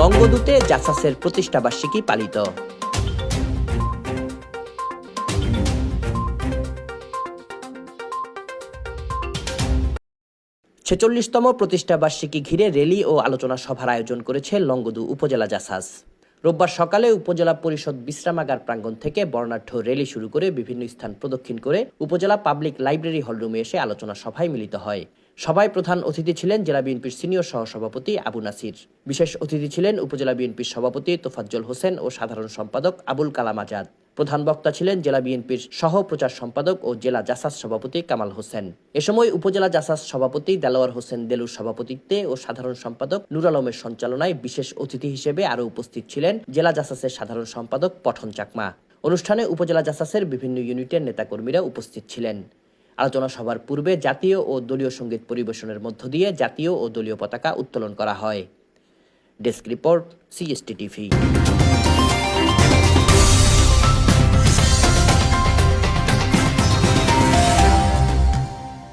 লঙ্গদুতে জাসাসের প্রতিষ্ঠাবার্ষিকী পালিত। ছেচল্লিশতম প্রতিষ্ঠাবার্ষিকী ঘিরে র্যালি ও আলোচনা সভার আয়োজন করেছে লঙ্গদু উপজেলা জাসাস। রোববার সকালে উপজেলা পরিষদ বিশ্রামাগার প্রাঙ্গণ থেকে বর্ণাঢ্য র্যালি শুরু করে বিভিন্ন স্থান প্রদক্ষিণ করে উপজেলা পাবলিক লাইব্রেরি হলরুমে এসে আলোচনা সভায় মিলিত হয়। সভায় প্রধান অতিথি ছিলেন জেলা বিএনপির সিনিয়র সহসভাপতি আবু নাসির। বিশেষ অতিথি ছিলেন উপজেলা বিএনপির সভাপতি তোফাজ্জল হোসেন ও সাধারণ সম্পাদক আবুল কালাম আজাদ। প্রধান বক্তা ছিলেন জেলা বিএনপির সহ প্রচার সম্পাদক ও জেলা জাসাস সভাপতি কামাল হোসেন। এ সময় উপজেলা জাসাস সভাপতি দেলোয়ার হোসেন দেলুর সভাপতিত্বে ও সাধারণ সম্পাদক নুর আলমের সঞ্চালনায় বিশেষ অতিথি হিসেবে আরও উপস্থিত ছিলেন জেলা জাসাসের সাধারণ সম্পাদক পঠন চাকমা। অনুষ্ঠানে উপজেলা জাসাসের বিভিন্ন ইউনিটের নেতাকর্মীরা উপস্থিত ছিলেন। আলোচনা সভার পূর্বে জাতীয় ও দলীয় সংগীত পরিবেশনের মধ্য দিয়ে জাতীয় ও দলীয় পতাকা উত্তোলন করা হয়। Desk report CST TV